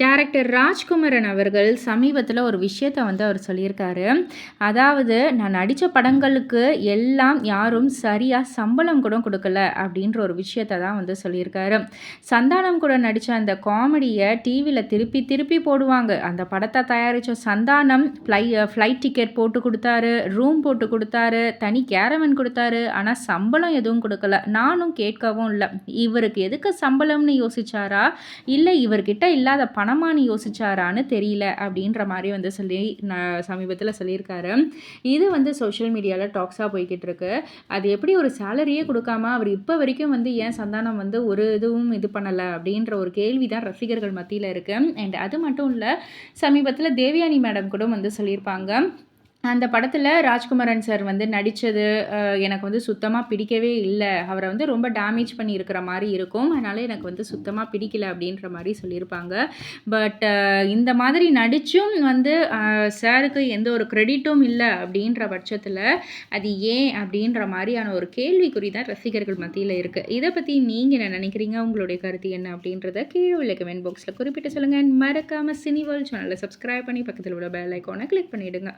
Director Rajkumaran அவர்கள் சமீபத்தில் ஒரு விஷயத்தை வந்து அவர் சொல்லியிருக்காரு. அதாவது நான் நடித்த படங்களுக்கு எல்லாம் யாரும் சரியாக சம்பளம் கூட கொடுக்கல அப்படின்ற ஒரு விஷயத்தை தான் வந்து சொல்லியிருக்காரு. சந்தானம் கூட நடித்த அந்த காமெடியை டிவியில் திருப்பி திருப்பி போடுவாங்க. அந்த படத்தை தயாரித்த சந்தானம் ஃப்ளை ஃப்ளைட் டிக்கெட் போட்டு கொடுத்தாரு ரூம் போட்டு கொடுத்தாரு தனி கேரவன் கொடுத்தாரு. ஆனால் சம்பளம் எதுவும் கொடுக்கல. நானும் கேட்கவும் இல்லை. இவருக்கு எதுக்கு சம்பளம்னு யோசிச்சாரா? இல்லை இவர்கிட்ட இல்லாத பணமானு யோசிச்சாரான்னு தெரியல அப்படின்ற மாதிரி வந்து சொல்லி நான் சமீபத்தில் சொல்லியிருக்காரு. இது வந்து சோஷியல் மீடியாவில் டாக்ஸாக போய்கிட்டு இருக்கு அது எப்படி ஒரு சேலரியே கொடுக்காம அவர் இப்போ வரைக்கும் வந்து ஏன் சந்தானம் வந்து ஒரு இதுவும் இது பண்ணலை அப்படின்ற ஒரு கேள்வி தான் ரசிகர்கள் மத்தியில் இருக்குது அண்ட் அது மட்டும் இல்லை சமீபத்தில் தேவியானி மேடம் கூட வந்து சொல்லியிருப்பாங்க. அந்த படத்தில் ராஜ்குமரன் சார் வந்து நடித்தது எனக்கு வந்து சுத்தமாக பிடிக்கவே இல்லை. அவரை வந்து ரொம்ப டேமேஜ் பண்ணி இருக்கிற மாதிரி இருக்கும். அதனால் எனக்கு வந்து சுத்தமாக பிடிக்கல அப்படின்ற மாதிரி சொல்லியிருப்பாங்க. பட் இந்த மாதிரி நடித்தும் வந்து சாருக்கு எந்த ஒரு க்ரெடிட்டும் இல்லை அப்படின்ற பட்சத்தில் அது ஏன் அப்படின்ற மாதிரியான ஒரு கேள்விக்குறி தான் ரசிகர்கள் மத்தியில் இருக்குது இதை பற்றி நீங்கள் என்ன நினைக்கிறீங்க? உங்களுடைய கருத்து என்ன அப்படின்றத கீழே உள்ள கமெண்ட் பாக்ஸில் குறிப்பிட்டு சொல்லுங்கள் மறக்காமல் சினி வேர்ல்ட் சேனலை சப்ஸ்கிரைப் பண்ணி பக்கத்தில் உள்ள பெல் ஐக்கானை கிளிக் பண்ணிவிடுங்க